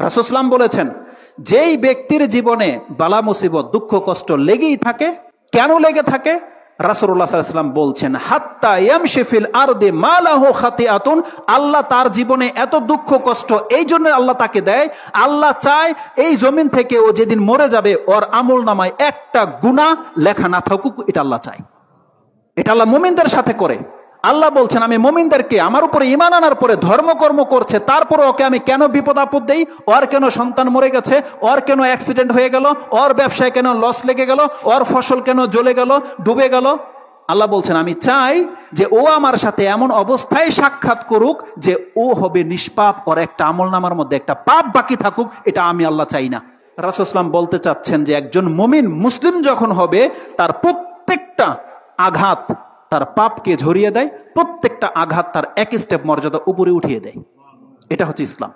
রাসুসলাম বলেছেন, যেই ব্যক্তির জীবনে বালা, মুসিবত, দুঃখ, কষ্ট লেগেই থাকে, কেন লেগে থাকে? রাসুল্লাহ সাল্লাম বলছেন, হাত্তা ইয়ামশিফিল আরদে মালাহু খাতিয়াতুন আল্লাহ তার জীবনে এত দুঃখ, কষ্ট, এই জন্য আল্লাহ তাকে দেয়, আল্লাহ চায় এই জমিন থেকে ও যেদিন মরে যাবে, ওর আমল নামায় একটা গুণা লেখা না থাকুক, এটা আল্লাহ চায়। এটা আল্লাহ মুমিনদের সাথে করে। আল্লাহ বলছেন, আমি মুমিনদেরকে আমার উপরে ইমান আনার পরে ধর্মকর্ম করছে তারপরে ওকে আমি কেন বিপদ আপদ দেই? ওর কেন সন্তান মরে গেছে? ওর কেন অ্যাক্সিডেন্ট হয়ে গেল? ওর ব্যবসায় কেন লস লেগে গেল? ওর ফসল কেন জ্বলে গেল? ডুবে গেল? আল্লাহ বলছেন, আমি চাই যে ও আমার সাথে এমন অবস্থায় সাক্ষাৎ করুক যে ও হবে নিষ্পাপ, ওর একটা আমল নামার মধ্যে একটা পাপ বাকি থাকুক, এটা আমি আল্লাহ চাই না। রাসুসলাম বলতে চাচ্ছেন যে একজন মুমিন মুসলিম যখন হবে, তার প্রত্যেকটা আঘাত তার পাপকে ঝরিয়ে দেয়, প্রত্যেকটা আঘাত তার এক স্টেপ মর্যাদা উপরে উঠিয়ে দেয়। এটা হচ্ছে ইসলাম।